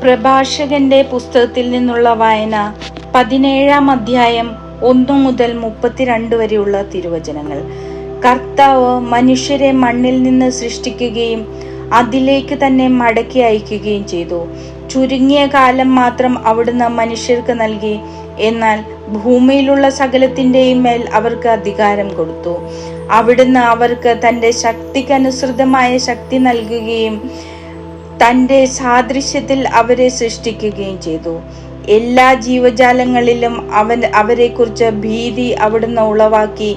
പ്രഭാഷകന്റെ പുസ്തകത്തിൽ നിന്നുള്ള വായന പതിനേഴാം അധ്യായം ഒന്നു മുതൽ മുപ്പത്തിരണ്ട് വരെയുള്ള തിരുവചനങ്ങൾ. കർത്താവ് മനുഷ്യരെ മണ്ണിൽ നിന്ന് സൃഷ്ടിക്കുകയും അതിലേക്ക് തന്നെ മടക്കി അയക്കുകയും ചെയ്തു. ചുരുങ്ങിയ കാലം മാത്രം അവിടുന്ന് മനുഷ്യർക്ക് നൽകി. എന്നാൽ ഭൂമിയിലുള്ള സകലത്തിന്റെയും മേൽ അവർക്ക് അധികാരം കൊടുത്തു. അവിടുന്ന് അവർക്ക് തന്റെ ശക്തിക്കനുസൃതമായ ശക്തി നൽകുകയും തന്റെ സാദൃശ്യത്തിൽ അവരെ സൃഷ്ടിക്കുകയും ചെയ്തു. എല്ലാ ജീവജാലങ്ങളിലും അവൻ അവരെക്കുറിച്ച് ഭീതി അവിടുന്ന് ഉളവാക്കി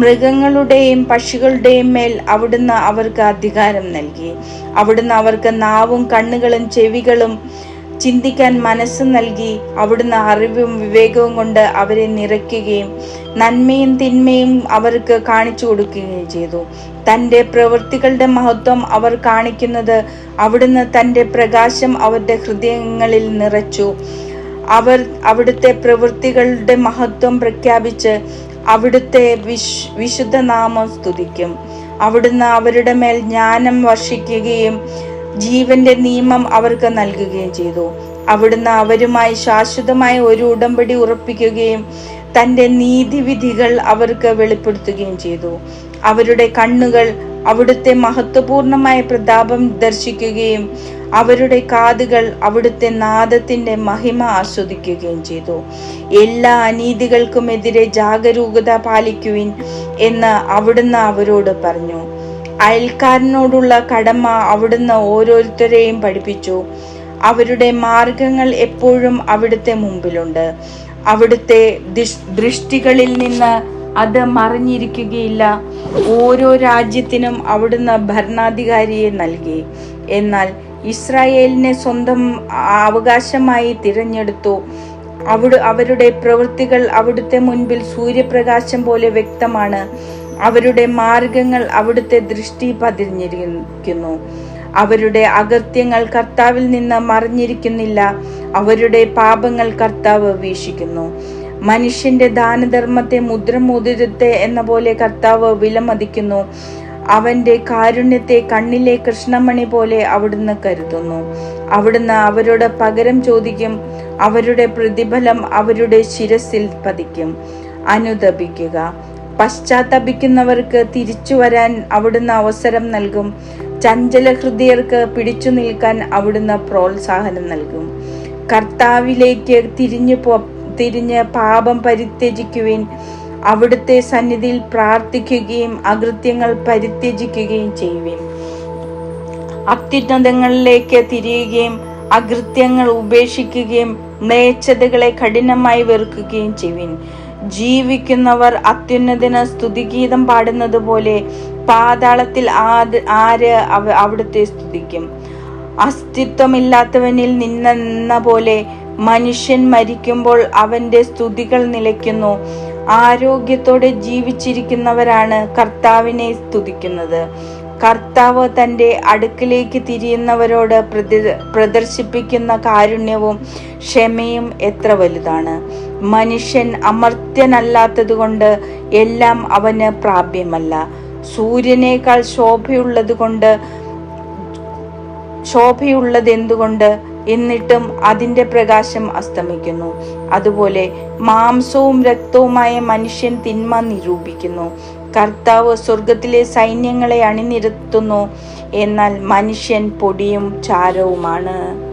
മൃഗങ്ങളുടെയും പക്ഷികളുടെയും മേൽ അവിടുന്ന് അവർക്ക് അധികാരം നൽകി. അവിടുന്ന് അവർക്ക് നാവും കണ്ണുകളും ചെവികളും ചിന്തിക്കാൻ മനസ്സ് നൽകി അവിടുന്ന് അറിവും വിവേകവും കൊണ്ട് അവരെ നിറയ്ക്കുകയും നന്മയും തിന്മയും അവർക്ക് കാണിച്ചു കൊടുക്കുകയും ചെയ്തു. തന്റെ പ്രവൃത്തികളുടെ മഹത്വം അവർ കാണിക്കുന്നത് അവിടുന്ന് തന്റെ പ്രകാശം അവരുടെ ഹൃദയങ്ങളിൽ നിറച്ചു. അവർ അവിടുത്തെ പ്രവൃത്തികളുടെ മഹത്വം പ്രഖ്യാപിച്ച് അവിടുത്തെ വിശ് വിശുദ്ധ നാമം സ്തുതിക്കും. അവിടുന്ന് അവരുടെ മേൽ ജ്ഞാനം വർഷിക്കുകയും ജീവന്റെ നിയമം അവർക്ക് നൽകുകയും ചെയ്തു. അവിടുന്ന് അവരുമായി ശാശ്വതമായ ഒരു ഉടമ്പടി ഉറപ്പിക്കുകയും തന്റെ നീതിവിധികൾ അവർക്ക് വെളിപ്പെടുത്തുകയും ചെയ്തു. അവരുടെ കണ്ണുകൾ അവിടുത്തെ മഹത്വപൂർണമായ പ്രതാപം ദർശിക്കുകയും അവരുടെ കാതുകൾ അവിടുത്തെ നാദത്തിന്റെ മഹിമ ആസ്വദിക്കുകയും ചെയ്തു. എല്ലാ അനീതികൾക്കുമെതിരെ ജാഗരൂകത പാലിക്കുവിൻ എന്ന് അവിടുന്ന് അവരോട് പറഞ്ഞു. അയൽക്കാരനോടുള്ള കടമ അവിടുന്ന് ഓരോരുത്തരെയും പഠിപ്പിച്ചു. അവരുടെ മാർഗങ്ങൾ എപ്പോഴും അവിടുത്തെ മുമ്പിലുണ്ട്. അവിടുത്തെ ദൃഷ്ടികളിൽ നിന്ന് അത് മറിഞ്ഞിരിക്കുകയില്ല. ഓരോ രാജ്യത്തിനും അവിടുന്ന് ഭരണാധികാരിയെ നൽകി. എന്നാൽ ഇസ്രായേലിനെ സ്വന്തം അവകാശമായി തിരഞ്ഞെടുത്തു. അവിടെ അവരുടെ പ്രവൃത്തികൾ അവിടുത്തെ മുൻപിൽ സൂര്യപ്രകാശം പോലെ വ്യക്തമാണ്. അവരുടെ മാർഗങ്ങൾ അവിടുത്തെ ദൃഷ്ടി പതിഞ്ഞിരിക്കുന്നു. അവരുടെ അകൃത്യങ്ങൾ കർത്താവിൽ നിന്ന് മറിഞ്ഞിരിക്കുന്നില്ല. അവരുടെ പാപങ്ങൾ കർത്താവ് വീക്ഷിക്കുന്നു. മനുഷ്യന്റെ ദാനധർമ്മത്തെ മുദ്രമോതിരത്തെ എന്ന പോലെ കർത്താവ് വിലമതിക്കുന്നു. അവന്റെ കാരുണ്യത്തെ കണ്ണിലെ കൃഷ്ണമണി പോലെ അവിടുന്ന് കരുതുന്നു. അവിടുന്ന് അവരോട് പകരം ചോദിക്കും. അവരുടെ പ്രതിഫലം അവരുടെ ശിരസിൽ പതിക്കും. അനുദപിക്കുക. പശ്ചാത്തപിക്കുന്നവർക്ക് തിരിച്ചു വരാൻ അവിടുന്ന് അവസരം നൽകും. ചഞ്ചല ഹൃദയർക്ക് പിടിച്ചു നിൽക്കാൻ അവിടുന്ന് പ്രോത്സാഹനം നൽകും. കർത്താവിലേക്ക് തിരിഞ്ഞു പോ തിരിഞ്ഞ് പാപം പരിത്യജിക്കുവിൻ. അവിടുത്തെ സന്നിധിയിൽ പ്രാർത്ഥിക്കുകയും അകൃത്യങ്ങൾ പരിത്യജിക്കുകയും ചെയ്യുവിൻ. അത്യുന്നതങ്ങളിലേക്ക് തിരിയുകയും അകൃത്യങ്ങൾ ഉപേക്ഷിക്കുകയും മേച്ചതകളെ കഠിനമായി വെറുക്കുകയും ചെയ്യുവിൻ. ജീവിക്കുന്നവർ അത്യുന്നതിന് സ്തുതിഗീതം പാടുന്നത് പോലെ പാതാളത്തിൽ ആര് ആര് അവ- അവിടുത്തെ സ്തുതിക്കും. അസ്തിത്വമില്ലാത്തവനിൽ നിന്നെന്ന പോലെ മനുഷ്യൻ മരിക്കുമ്പോൾ അവന്റെ സ്തുതികൾ നിലയ്ക്കുന്നു. ആരോഗ്യത്തോടെ ജീവിച്ചിരിക്കുന്നവരാണ് കർത്താവിനെ സ്തുതിക്കുന്നത്. കർത്താവ് തന്റെ അടുക്കിലേക്ക് തിരിയുന്നവരോട് പ്രദർശിപ്പിക്കുന്ന കാരുണ്യവും ക്ഷമയും എത്ര വലുതാണ്. മനുഷ്യൻ അമർത്യനല്ലാത്തതുകൊണ്ട് എല്ലാം അവന് പ്രാപ്യമല്ല. സൂര്യനേക്കാൾ ശോഭയുള്ളതുകൊണ്ട് ശോഭയുള്ളത് എന്തുകൊണ്ട് എന്നിട്ടും അതിന്റെ പ്രകാശം അസ്തമിക്കുന്നു. അതുപോലെ മാംസവും രക്തവുമായ മനുഷ്യൻ തിന്മ നിരൂപിക്കുന്നു. കർത്താവ് സ്വർഗത്തിലെ സൈന്യങ്ങളെ അണിനിരത്തുന്നു. എന്നാൽ മനുഷ്യൻ പൊടിയും ചാരവുമാണ്.